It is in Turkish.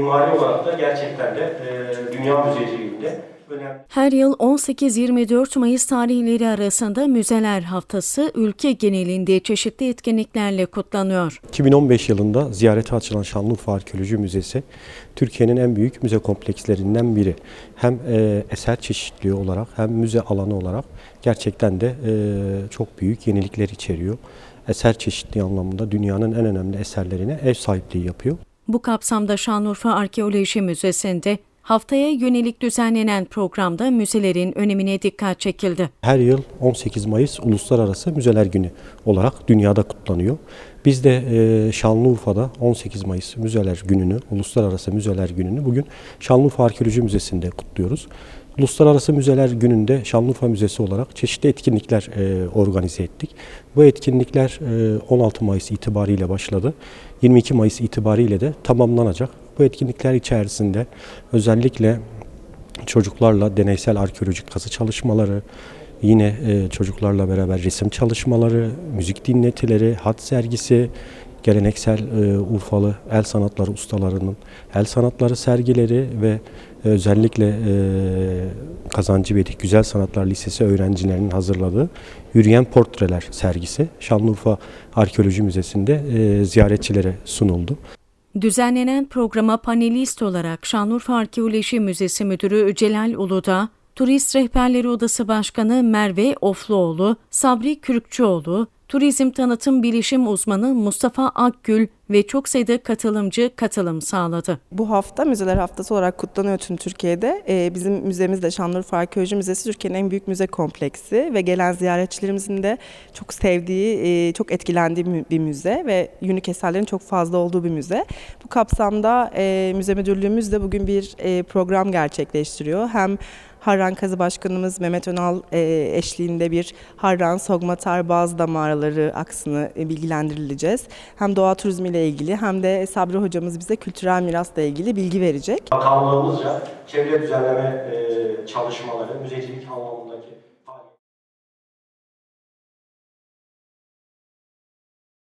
Mimari olarak da gerçekten de e, dünya müzeciliğinde önemli. Her yıl 18-24 Mayıs tarihleri arasında Müzeler Haftası ülke genelinde çeşitli etkinliklerle kutlanıyor. 2015 yılında ziyarete açılan Şanlıurfa Arkeoloji Müzesi Türkiye'nin en büyük müze komplekslerinden biri. Hem e, eser çeşitliliği olarak hem müze alanı olarak gerçekten de e, çok büyük yenilikler içeriyor. Eser çeşitliliği anlamında dünyanın en önemli eserlerine ev sahipliği yapıyor. Bu kapsamda Şanlıurfa Arkeoloji Müzesi'nde haftaya yönelik düzenlenen programda müzelerin önemine dikkat çekildi. Her yıl 18 Mayıs Uluslararası Müzeler Günü olarak dünyada kutlanıyor. Biz de e, Şanlıurfa'da 18 Mayıs Müzeler Günü'nü, Uluslararası Müzeler Günü'nü bugün Şanlıurfa Arkeoloji Müzesi'nde kutluyoruz. Uluslararası Müzeler Günü'nde Şanlıurfa Müzesi olarak çeşitli etkinlikler e, organize ettik. Bu etkinlikler e, 16 Mayıs itibariyle başladı. 22 Mayıs itibariyle de tamamlanacak. Bu etkinlikler içerisinde özellikle çocuklarla deneysel arkeolojik kazı çalışmaları, yine e, çocuklarla beraber resim çalışmaları, müzik dinletileri, hat sergisi, geleneksel e, Urfalı el sanatları ustalarının el sanatları sergileri ve özellikle e, Kazancı Vedik Güzel Sanatlar Lisesi öğrencilerinin hazırladığı yürüyen portreler sergisi Şanlıurfa Arkeoloji Müzesi'nde e, ziyaretçilere sunuldu. Düzenlenen programa panelist olarak Şanlıurfa Arkeoloji Müzesi Müdürü Celal Uludağ, Turist Rehberleri Odası Başkanı Merve Ofluoğlu, Sabri Kürkçüoğlu, Turizm Tanıtım Bilişim Uzmanı Mustafa Akgül ve çok sayıda katılımcı katılım sağladı. Bu hafta Müzeler Haftası olarak kutlanıyor tüm Türkiye'de. Ee, bizim müzemiz de Şanlıurfa Arkeoloji Müzesi Türkiye'nin en büyük müze kompleksi ve gelen ziyaretçilerimizin de çok sevdiği, e, çok etkilendiği bir müze ve unik eserlerin çok fazla olduğu bir müze. Bu kapsamda e, müze müdürlüğümüz de bugün bir e, program gerçekleştiriyor. Hem Harran Kazı Başkanımız Mehmet Önal e, eşliğinde bir Harran, Sogmatar, Bazda mağaraları aksını e, bilgilendirileceğiz. Hem doğa turizmi ile ilgili hem de Sabri hocamız bize kültürel mirasla ilgili bilgi verecek. Bakanlığımızca çevre düzenleme e, çalışmaları, müzecilik anlamındaki